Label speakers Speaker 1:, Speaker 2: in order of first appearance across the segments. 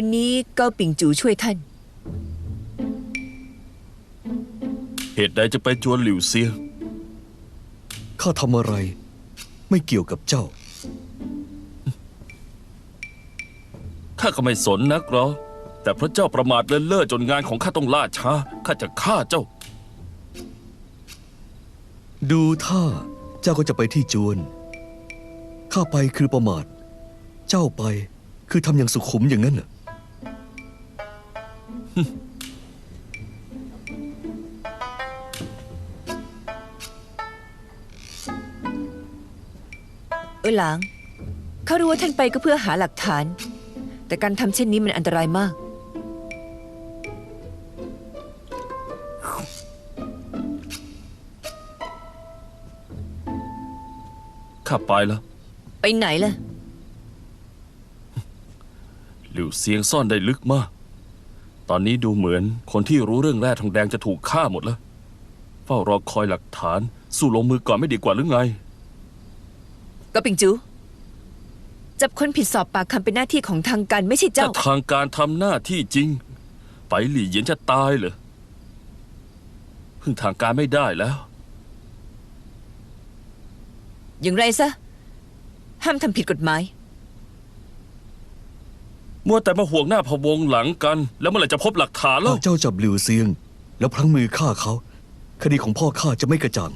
Speaker 1: วันนี้เกาปิ่งจูช่วยท่าน
Speaker 2: เหตุใดจะไปจวนหลิวเซียง
Speaker 3: ข้าทำอะไร ไม่เกี่ยวกับเจ้า
Speaker 2: ข้าก็ไม่สนนักหรอกแต่พระเจ้าประมาทเลินเล่อจนงานของข้าต้องล่าช้า ข้าจะฆ่าเจ้า
Speaker 3: ดูท่าเจ้าก็จะไปที่จวน ข้าไปคือประมาท เจ้าไปคือทำอย่างสุขุมอย่างนั้นน่ะ
Speaker 1: เออหลางเขารู้ว่าท่านไปก็เพื่อหาหลักฐาน แต่การทำเช่นนี้มันอันตรายมาก
Speaker 2: ข้าไปแล้ว
Speaker 1: ไปไหนล่ะ
Speaker 2: หลิวเซียงซ่อนได้ลึกมาก ตอนนี้ดูเหมือนคนที่รู้เรื่องแร่ทองแดงจะถูกฆ่าหมดแล้ว เฝ้ารอคอยหลักฐาน สู้ลงมือก่อนไม่ดีกว่าหรือไง
Speaker 1: เกาปิ่งจูจับคนผิดสอบปากคำเป็นหน้าที่ของทางการไม่ใช่
Speaker 2: ถ้า
Speaker 1: เจ้า
Speaker 2: ทางการทำหน้าที่จริง ไปหลี่เหยียนจะตายเหรอพึ่งทางการไม่ได้แล้ว
Speaker 1: อย่างไรซะ ห้ามทำผิดกฎหมาย
Speaker 2: มัวแต่มาห่วงหน้าพะวงหลังกัน แล้วเมื่อไหร่จะพบหลักฐานแล้
Speaker 3: หาว กเจ้าจับหลิวเซียง แล้วพลั้งมือฆ่าเขา คดีของพ่อข้าจะไม่กระจ่าง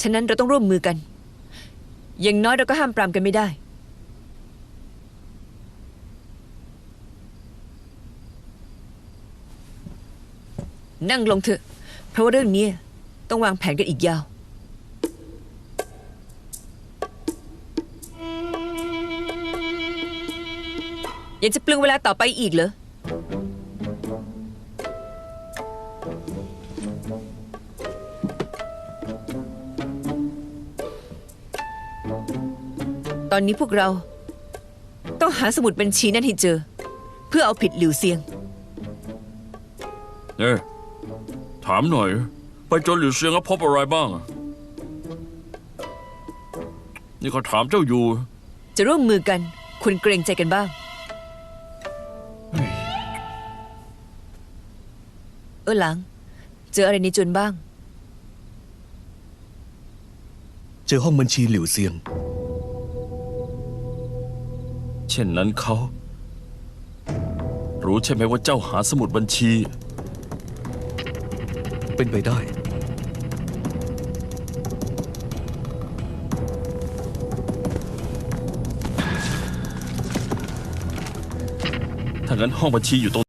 Speaker 1: ฉะนั้นเราต้องร่วมมือกัน อย่างน้อยเราก็ห้ามปรามกันไม่ได้ นั่งลงเถอะ เพราะว่าเรื่องนี้ต้องวางแผนกันอีกยาว ยังจะเปลืองเวลาต่อไปอีกเหรอ ตอนนี้พวกเรา ต้องหาสมุดบัญชีนั่นให้เจอ เพื่อเอาผิดหลิวเซียง
Speaker 2: เอ๊ะถามหน่อย ไปจนหลิวเซียงแล้วพบอะไรบ้างอะนี่เขาถามเจ้าอยู่
Speaker 1: จะร่วมมือกันควรเกรงใจกันบ้าง เออหลัง เจออะไรในจวนบ้าง
Speaker 3: เจอห้องบัญชีหลิวเซียง
Speaker 2: เช่นนั้นเขา รู้ใช่ไหมว่าเจ้าหาสมุดบัญชี
Speaker 3: เป็นไปได้
Speaker 2: ถ้างั้นห้องบัญชีอยู่ตรง